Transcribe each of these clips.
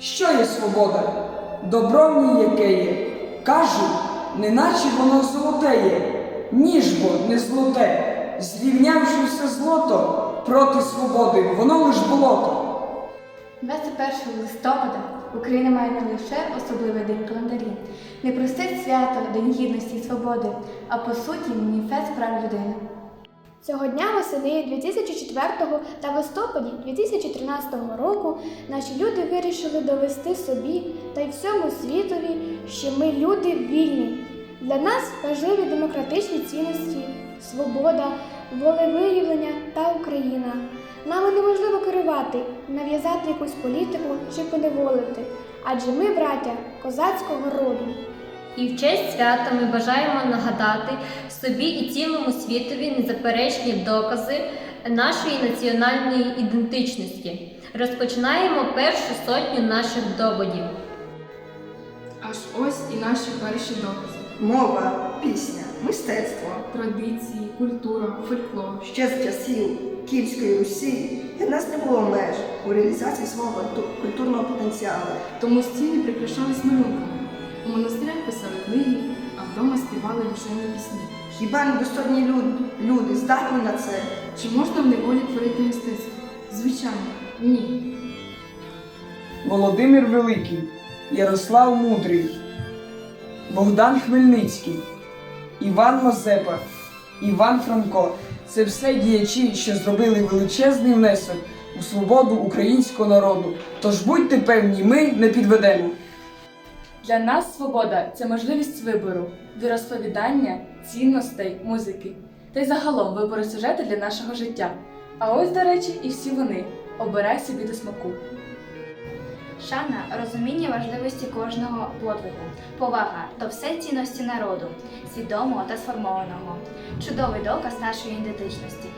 Що є свобода? Добро в яке є. Кажуть, неначе воно золоте є, ніж бо не золоте. Зрівнявши все злото проти свободи, воно лиш болото. 21 листопада Україна має не лише особливий день календарі, не просте свято, День гідності і свободи, а по суті маніфест прав людини. Цього дня восени 2004 та листопаді 2013 року наші люди вирішили довести собі та й всьому світові, що ми люди вільні. Для нас важливі демократичні цінності, свобода, волевиявлення та Україна. Нами неможливо керувати, нав'язати якусь політику чи поневолити, адже ми браття козацького роду. І в честь свята ми бажаємо нагадати собі і цілому світові незаперечні докази нашої національної ідентичності. Розпочинаємо першу сотню наших доводів. Аж ось і наші перші докази. Мова, пісня, мистецтво. Традиції, культура, фольклор. Ще з часів Київської Русі для нас не було меж у реалізації свого культурного потенціалу. Тому стіни прикрашались малюнками. У монастирях писали книги, а вдома співали душевні пісні. Хіба недостойні люд- люди здатні на це? Чи можна в неволі творити мистецтво? Звичайно, ні. Володимир Великий, Ярослав Мудрий, Богдан Хмельницький, Іван Мазепа, Іван Франко це все діячі, що зробили величезний внесок у свободу українського народу. Тож будьте певні, ми не підведемо. Для нас свобода це можливість вибору, віросповідання, цінностей, музики та й загалом вибору сюжету для нашого життя. А ось, до речі, і всі вони. Обирай собі до смаку. Шана розуміння важливості кожного подвигу, повага до все цінності народу, свідомого та сформованого, чудовий доказ нашої ідентичності.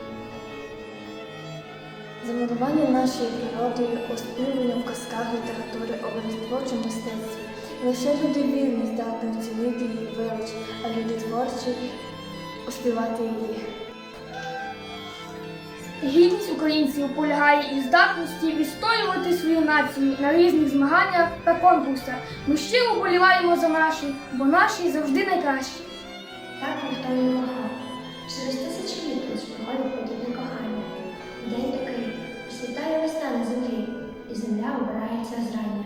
Замилування нашою природою, оспівування в казках, літературі, образотворчому мистецтві. Лише люди вільні здатні оцінити її велич, а люди творчі оспівати її. Гідність українців полягає і здатності відстоювати свою націю на різних змаганнях та конкурсах. Ми щиро вболіваємо за наші, бо наші завжди найкращі. Так ніхто не. Через тисячі літ проходить подібне кохання. День такий світає весна на землі, і земля обирається зрання.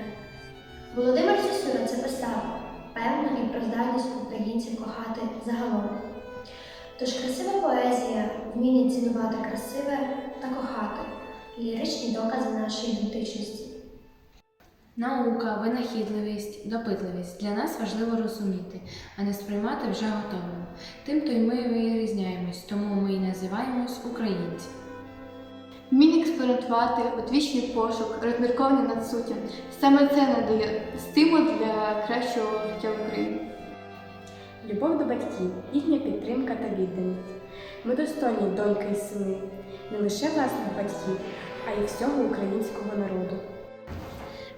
Писав, певно і про здатність українців кохати загалом. Тож красива поезія вміння цінувати красиве та кохати ліричні докази нашої ідентичності. Наука, винахідливість, допитливість для нас важливо розуміти, а не сприймати вже готовим. Тим то й ми вирізняємось, тому ми й називаємось українці. Вміння експериментувати, одвічний пошук, розмірковання над суттям. Саме це надає стимул для кращого життя в Україні. Любов до батьків, їхня підтримка та відданість. Ми достойні доньки і сини, не лише власних батьків, а й всього українського народу.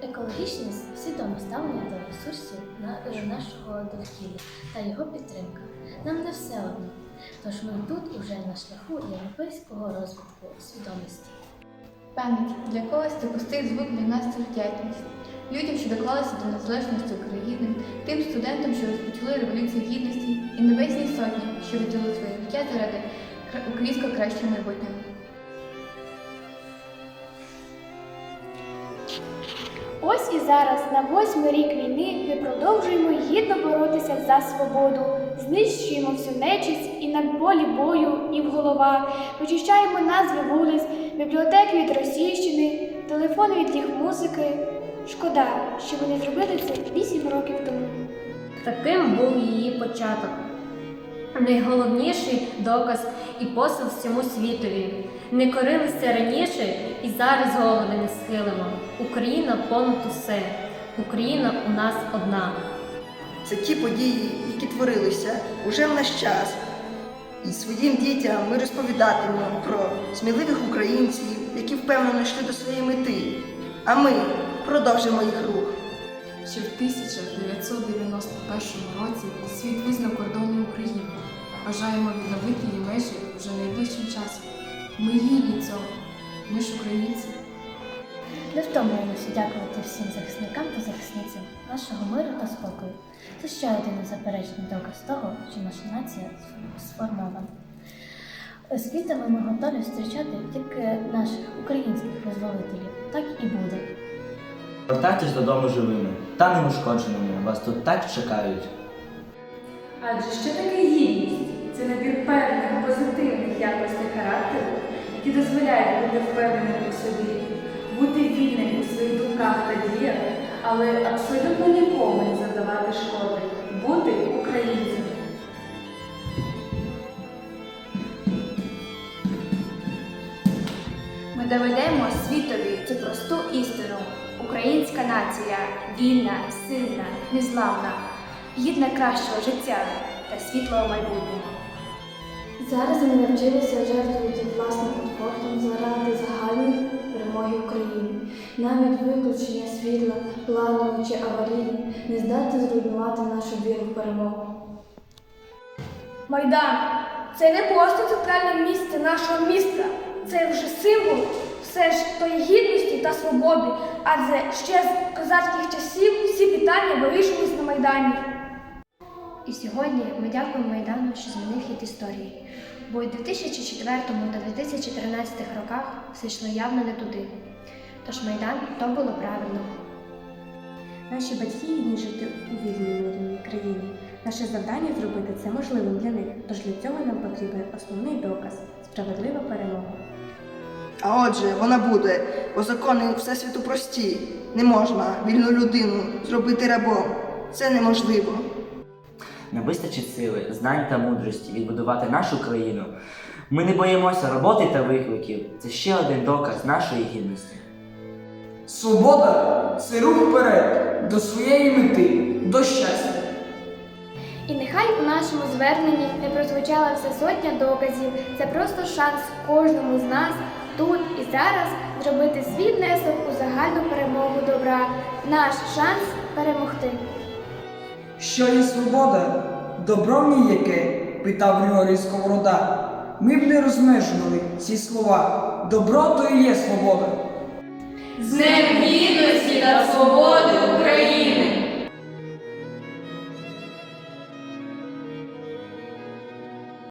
Екологічність свідоме ставлення до ресурсів на- нашого довкілля та його підтримка. Нам не все одно. Тож ми тут уже на шляху європейського розвитку свідомості. Пам'ять для когось це пустий звук для нас це вдячність. Людям, що доклалися до незалежності України, тим студентам, що розпочали революцію гідності, і небесній сотні, що віддали своє життя заради кра- українського кращого майбутнього. Ось і зараз, на восьмий рік війни, ми продовжуємо гідно боротися за свободу, знищуємо всю нечисть і на полі бою, і в голова, вичищаємо назви вулиць, бібліотеки від російщини, телефони від їх музики. Шкода, що вони зробили це вісім років тому. Таким був її початок. Найголовніший доказ і посил всьому світові. Не корилися раніше і зараз голови не схилимо. Україна понад усе. Україна у нас одна. Це ті події, які творилися уже в наш час. І своїм дітям ми розповідатимемо про сміливих українців, які впевнено йшли до своєї мети. А ми продовжимо їх рух. Ще в 1991 році світ визнав кордони України. Бажаємо відновити її межі вже найближчим часом. Ми гідні цього. Ми ж українці. Не втомуємося дякувати всім захисникам та захисницям нашого миру та спокою. Це ще один незаперечний доказ того, що наша нація сформована. З квітами ми готові зустрічати тільки наших українських визволителів. Так і буде. Повертайтесь додому живими та неушкодженими. Вас тут так чекають. Адже що таке гідність? Це набір певних позитивних якостей характеру, які дозволяють бути впевненим у собі, бути вільним у своїх думках та діях, але абсолютно нікому не завдавати шкоди, бути українцем. Ми доведемо світові цю просту істину. Українська нація вільна, сильна, незламна, гідна кращого життя та світлого майбутнього. Зараз ми навчилися жертвувати власним світла, планове чи аварійне, не здатне зруйнувати нашу віру в перемогу. Майдан це не просто центральне місце нашого міста, це вже символ все ж тої гідності та свободи, адже ще з козацьких часів всі питання вирішувались на Майдані. І сьогодні ми дякуємо Майдану, що змінив хід історії. Бо у 2004 та 2013 роках все йшло явно не туди. Тож Майдан то було правильно. Наші батьки гідні жити у вільній мирній країні. Наше завдання зробити це можливим для них. Тож для цього нам потрібен основний доказ справедлива перемога. А отже, вона буде, бо закони Всесвіту прості. Не можна вільну людину зробити рабом. Це неможливо. Не вистачить сили, знань та мудрості відбудувати нашу країну. Ми не боїмося роботи та викликів. Це ще один доказ нашої гідності. Свобода це рух вперед до своєї мети, до щастя. І нехай у нашому зверненні не прозвучала вся сотня доказів. Це просто шанс кожному з нас тут і зараз зробити свій внесок у загальну перемогу добра. Наш шанс перемогти. Що є свобода? Добро в ній яке? питав Григорій Сковорода. Ми б не розмежували ці слова. Добро то і є свобода. З Днем гідності та свободи України!